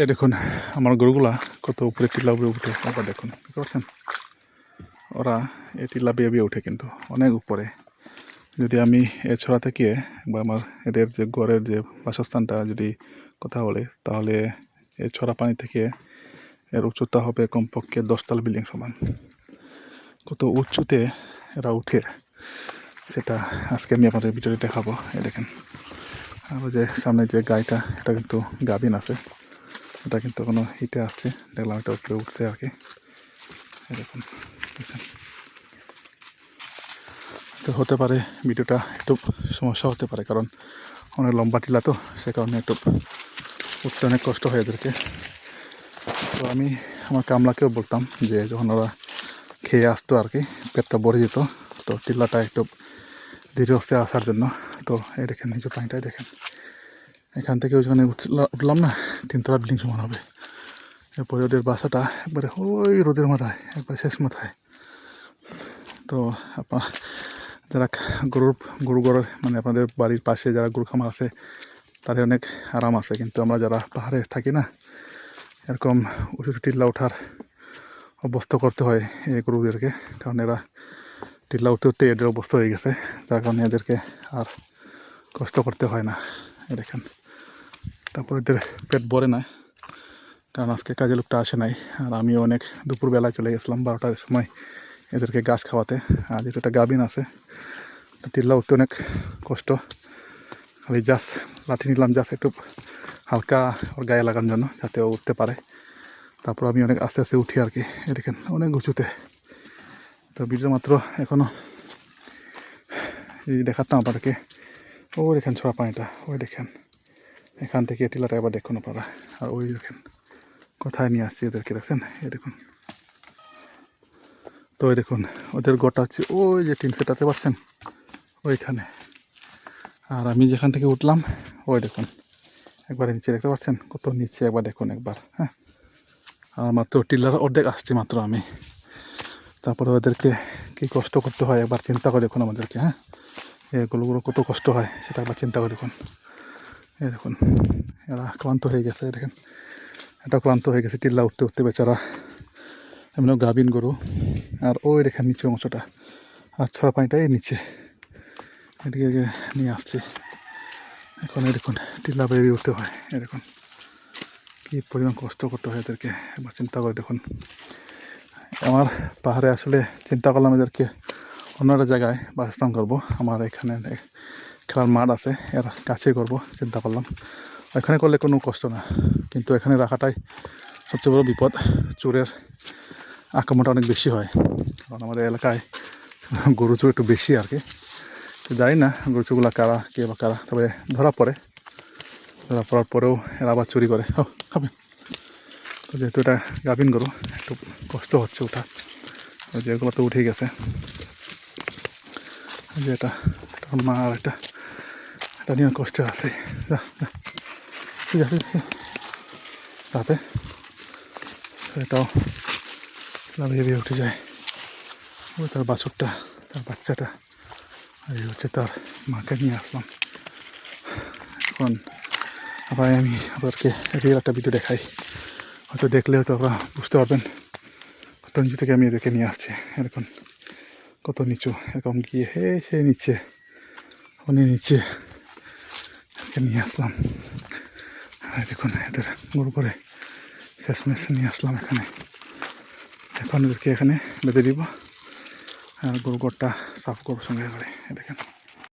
এই দেখুন, আমার গরুগুলা কত উপরে টিলা উপরে উঠে আবার দেখুন বুঝতে পারছেন ওরা এই টিলা বেয়ে বেয়ে উঠে কিন্তু অনেক উপরে। যদি আমি এ ছড়া থেকে বা আমার এদের যে ঘরের যে বাসস্থানটা যদি কথা বলে, তাহলে এই ছড়া পানি থেকে এর উচ্চতা হবে কমপক্ষে দশতলা বিল্ডিং সমান। কত উঁচুতে এরা উঠে, সেটা আজকে আমি আপনাদের ভিডিওতে দেখাবো। এ দেখেন, আর যে সামনে যে গাইটা এটা কিন্তু গাভিন আছে। এটা কিন্তু কোনো হিটে আসছে। দেখলাম এটা উপরে উঠছে আর কি। এরকম তো হতে পারে ভিডিওটা একটু সমস্যা হতে পারে, কারণ অনেক লম্বা টিলা তো, সে কারণে একটু উঠতে অনেক কষ্ট হয় এদেরকে। তো আমি আমার কামলাকেও বলতাম যে যখন ওরা খেয়ে আসতো আর কি, পেটটা ভরে যেত, তো টিল্লাটা একটু ধীরে আসার জন্য। তো এই দেখেন নিচু পানিটাই দেখেন। এখান থেকে ওইখানে উঠলা- উঠলাম না, তিনতলা বিল্ডিং সমান হবে। এরপরে ওদের বাসাটা একবারে ওই রোদের মাথায়, একবারে শেষ মাথায়। তো আপনার যারা গরুর, গরু গড় মানে আপনাদের বাড়ির পাশে যারা গরু খামার আছে, তাদের অনেক আরাম আছে। কিন্তু আমরা যারা পাহাড়ে থাকি না, এরকম উঁচু টিল্লা ওঠার অভ্যস্ত করতে হয় এই গরুদেরকে। কারণ এরা টিল্লা উঠতে উঠতে এদের অবস্থা হয়ে গেছে। যার কারণে এদেরকে আর কষ্ট করতে হয় না। দেখেন। তারপর এদের পেট ভরে না, কারণ আজকে কাজে লোকটা আসে নাই, আর আমি অনেক দুপুরবেলায় চলে গেছিলাম বারোটার সময় এদেরকে গাছ খাওয়াতে, আর যেহেতু একটা গাভিন আছে টিল্লা উঠতে অনেক কষ্ট। আমি জাস্ট লাঠি নিলাম, জাস্ট একটু হালকা ওর গায়ে লাগানোর জন্য, যাতে ও উঠতে পারে। তারপর আমি অনেক আস্তে আস্তে উঠি আর কি, এই দেখেন, অনেক উঁচুতে। তো ভিডিও মাত্র এখনও দেখাতাম আপনাদেরকে। ওই দেখেন ছড়া পানিটা, ওই দেখেন। এখান থেকে টিলাটা এবার দেখুন আপনারা। আর ওই দেখেন, কোথায় নিয়ে আসছি এদেরকে, দেখছেন? এই দেখুন। তো ওই দেখুন, ওদের গোটা হচ্ছে ওই যে টিন সেটাতে পাচ্ছেন, ওইখানে। আর আমি যেখান থেকে উঠলাম, ওই দেখুন, একবার নিচে দেখতে পাচ্ছেন? কত নিচে, একবার দেখুন একবার হ্যাঁ? আর মাত্র টিলার অর্ধেক আসছি মাত্র আমি। তারপরে ওদেরকে কী কষ্ট করতে হয় একবার চিন্তা করে দেখুন আমাদেরকে হ্যাঁ? এগুলোগুলো কত কষ্ট হয়, সেটা একবার চিন্তা করে দেখুন। এই দেখুন, এরা ক্লান্ত হয়ে গেছে দেখেন। এটা ক্লান্ত হয়ে গেছে, টিল্লা উঠতে উঠতে বেচারা। এমন গাভিন গরু, আর ওই দেখেন নিচু অংশটা। আর ছড়া পানিটা এই নিচে। এদিকে নিয়ে আসছি। এখন দেখুন, টিল্লা বেরিয়ে উঠতে হয় দেখুন। কী পরিমাণ কষ্ট করতে হয় এদেরকে, একবার চিন্তা করে দেখুন। আমার পাহাড়ে আসলে চিন্তা করলাম এদেরকে অন্য একটা জায়গায় বাসস্থান করব, আমার এখানে খেলার মাঠ আছে, এর কাছে করব, চিন্তা করলাম। এখানে করলে কোনো কষ্ট না, কিন্তু এখানে রাখাটাই সবচেয়ে বড় বিপদ। চোরের আক্রমণটা অনেক বেশি হয়, কারণ আমাদের এলাকায় গরু চোর একটু বেশি আর কি। জানি না গরু চোরগুলো কারা, কে বা কারা, তবে ধরা পড়ে। ধরা পড়ার পরেও এরা আবার চুরি করে। ও খাবে। তো যেহেতু এটা গাভিন গরু, একটু কষ্ট হচ্ছে ওঠা যেগুলো তো উঠে গেছে। যে এটা মা আর একটা এটা নিয়ে কষ্ট আছে তাতে এটাও লাভিয়ে উঠে যায় ওই তার বাছুরটা তার বাচ্চাটা আর এই হচ্ছে তার মাকে নিয়ে আসলাম এখন আবার আমি আপনাদেরকে রিয়েল একটা ভিডিও দেখাই হয়তো দেখলে হয়তো আপনারা বুঝতে পারবেন কত নিচু থেকে আমি এদেরকে নিয়ে আসছি এরকম কত নিচু এরকম গিয়ে হে সেই নিচে অনেক নিচে এদেরকে নিয়ে আসলাম। দেখুন, এদের গরু করে শেষমেশ নিয়ে আসলাম এখানে। এখন এদেরকে এখানে বেঁধে দিব। আর গরু ঘরটা সাফ করব সঙ্গে করে দেখেন।